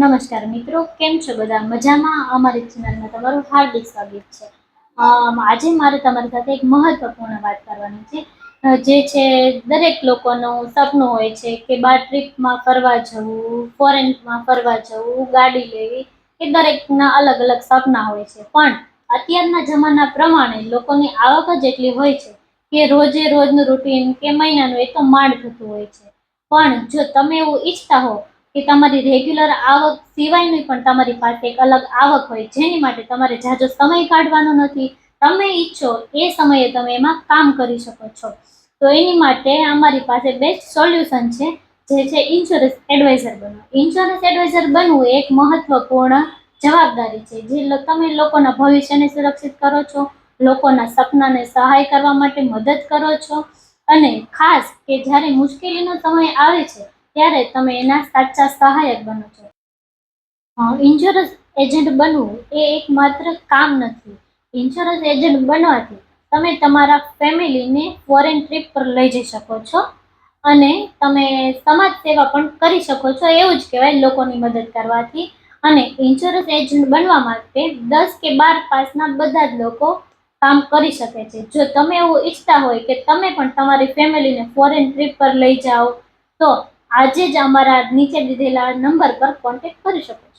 નમસ્કાર મિત્રો, કેમ છો બધા? મજામાં? અમારી ચેનલમાં તમારું હાર્દિક સ્વાગત છે. આજે મારે તમારી સાથે એક મહત્વપૂર્ણ વાત કરવાની છે. જે છે, દરેક લોકોનું સપનું હોય છે કે બાર ટ્રીપમાં ફરવા જવું, ફોરેનમાં ફરવા જવું, ગાડી લેવી, એ દરેકના અલગ અલગ સપના હોય છે. પણ અત્યારના જમાના પ્રમાણે લોકોની આવક જ એટલી હોય છે કે રોજે રોજનું રૂટીન કે મહિનાનું એ તો માંડ થતું હોય છે. પણ જો તમે એવું ઈચ્છતા હો કે તમારી રેગ્યુલર આવક સિવાયની પણ તમારી પાસે એક અલગ આવક હોય, જેની માટે તમારે જાજો સમય કાઢવાનો નથી. તમે ઈચ્છો એ સમયે તમે એમાં કામ કરી શકો છો. તો એની માટે અમારી પાસે બેસ્ટ સોલ્યુશન છે, જે છે ઇન્સ્યોરન્સ એડવાઇઝર બનવું. ઇન્સ્યોરન્સ એડવાઇઝર બનવું એક મહત્વપૂર્ણ જવાબદારી છે, જે તમે લોકોના ભવિષ્યને સુરક્ષિત કરો છો, લોકોના સપનાને સહાય કરવા માટે મદદ કરો છો. અને ખાસ કે જ્યારે મુશ્કેલીનો સમય આવે છે ત્યારે તમે એના સાચા સહાયક બનો છો. ઇન્સ્યોરન્સ એજન્ટ બનવું એ એક માત્ર કામ નથી. ઇન્સ્યોરન્સ એજન્ટ બનવાથી તમે તમારા ફેમિલીને ફોરેન ટ્રીપ પર લઈ જઈ શકો છો અને તમે સમાજ સેવા પણ કરી શકો છો, એવું જ કહેવાય લોકોની મદદ કરવાથી. અને ઇન્સ્યોરન્સ એજન્ટ બનવા માટે દસ કે બાર પાસના બધા જ લોકો કામ કરી શકે છે. જો તમે એવું ઈચ્છતા હોય કે તમે પણ તમારી ફેમિલીને ફોરેન ટ્રીપ પર લઈ જાઓ, તો આજે જ અમારા નીચે દીધેલા નંબર પર કોન્ટેક્ટ કરી શકો છો.